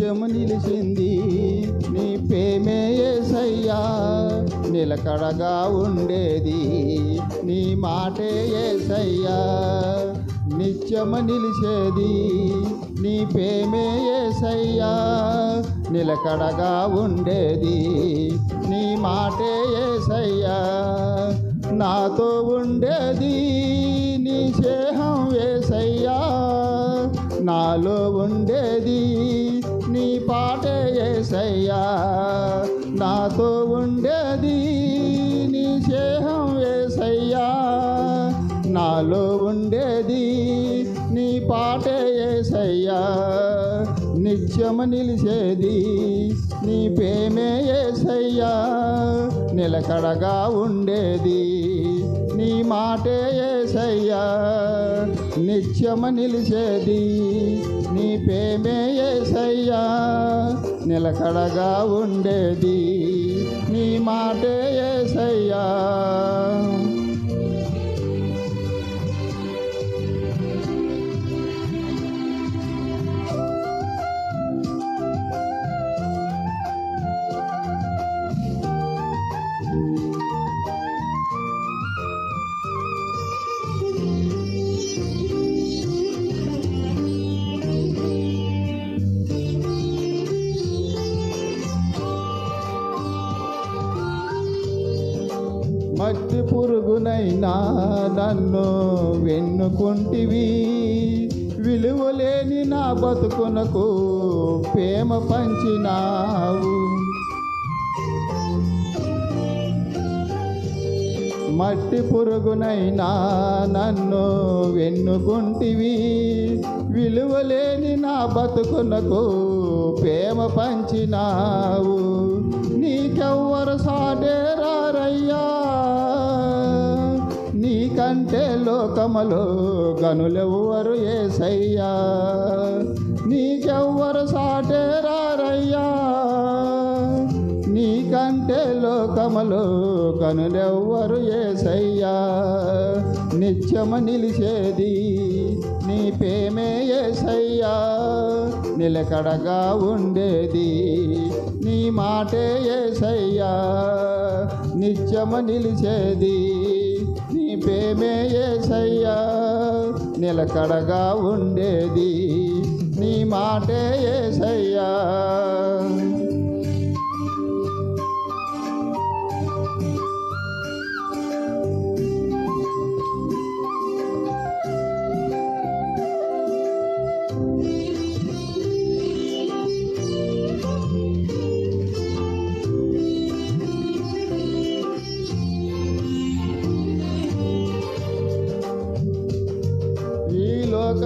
నిత్యము నిలిచింది. నీ ప్రేమే ఏసయ్యా నిలకడగా ఉండేది. నీ మాటే ఏసయ్యా నిత్యము నిలిచేది. నీ ప్రేమే ఏసయ్యా నిలకడగా ఉండేది. నీ మాటే ఏసయ్యా నాతో ఉండేది. నీ స్నేహం వేసయ్యా నాలో ఉండేది. నీ పాటే ఏసయ్యా. నాతో ఉండేది నీ స్నేహం వేసయ్యా నాలో ఉండేది నీ పాటే ఏసయ్యా. నిత్యము నిలిచేది నీ ప్రేమే ఏసయ్యా. నిలకడగా ఉండేది నీ మాటే ఏసయ్యా. నిత్యము నిలిచేది నీ ప్రేమే ఏసయ్యా. నిలకడగా ఉండేది నీ మాటే ఏసయ్యా. నా నన్ను వెన్నుకుంటివి. విలువలేని నా బతుకునకు ప్రేమ పంచినావు. మట్టి పురుగునైనా నన్ను వెన్నుకుంటివి. విలువలేని నా బతుకునకు ప్రేమ పంచినావు. నీకెవ్వరు సా నీకంటే లోకములో గనులెవ్వరు ఏసయ్యా. నీకెవ్వరు సాటే రారయ్యా నీకంటే లోకములో కనులెవ్వరు ఏసయ్యా. నిత్యము నిలిచేది నీ ప్రేమే ఏసయ్యా. నిలకడగా ఉండేది నీ మాటే ఏసయ్యా. నిత్యము నిలిచేది ప్రేమే ఏసయ్యా నిలకడగా ఉండేది నీ మాటే ఏసయ్యా.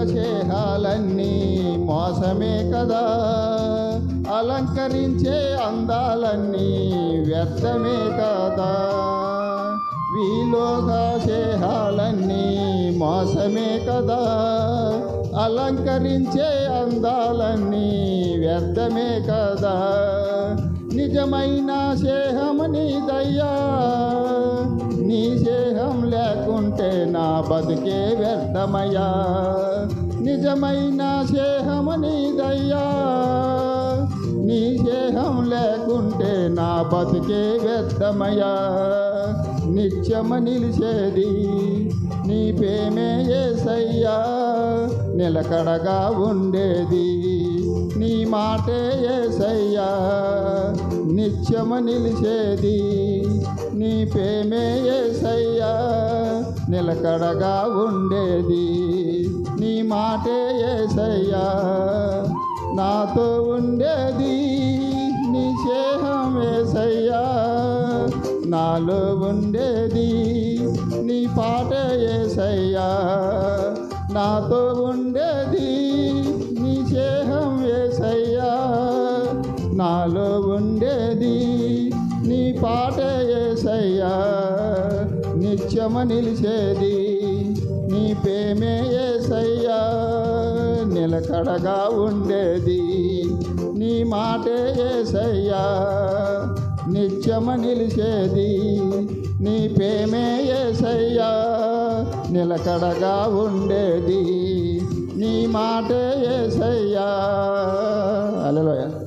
చేహాలన్నీ మోసమే కదా. అలంకరించే అందాలన్నీ వ్యర్థమే కదా. వీలోగా లోక మోసమే కదా. అలంకరించే అందాలన్నీ వ్యర్థమే కదా. నిజమైన స్నేహము నీదయ్యా నీ సేహం లేకుంటే నా బతుకే వ్యర్థమయ్యా. నిజమైన స్నేహము నీదయ్యా. నీ దేహం లేకుంటే నా బతుకే వ్యర్థమయ్యా. నిత్యమ నిలిచేది నీ ప్రేమే ఏసయ్యా. నిలకడగా ఉండేది నీ మాటే ఏసయ్యా. నిత్యమ నిలిచేది నీ ప్రేమే ఏసయ్యా. నిలకడగా ఉండేది నీ మాటే ఏసయ్యా. నాతో ఉండేది నీ స్నేహం నాలో ఉండేది నీ పాట ఏసయ్యా నాతో ఉండేది నీ స్నేహం ఏసయ్యా నాలో ఉండేది నీ పాట ఏసయ్యా నిత్యమ నిలిచేది నీ పేమే నిలకడగా ఉండేది. నీ మాటే ఏసయ్యా నిత్యము నిలిచేది. నీ ప్రేమే ఏసయ్యా నిలకడగా ఉండేది. నీ మాటే ఏసయ్యా. అలలోయ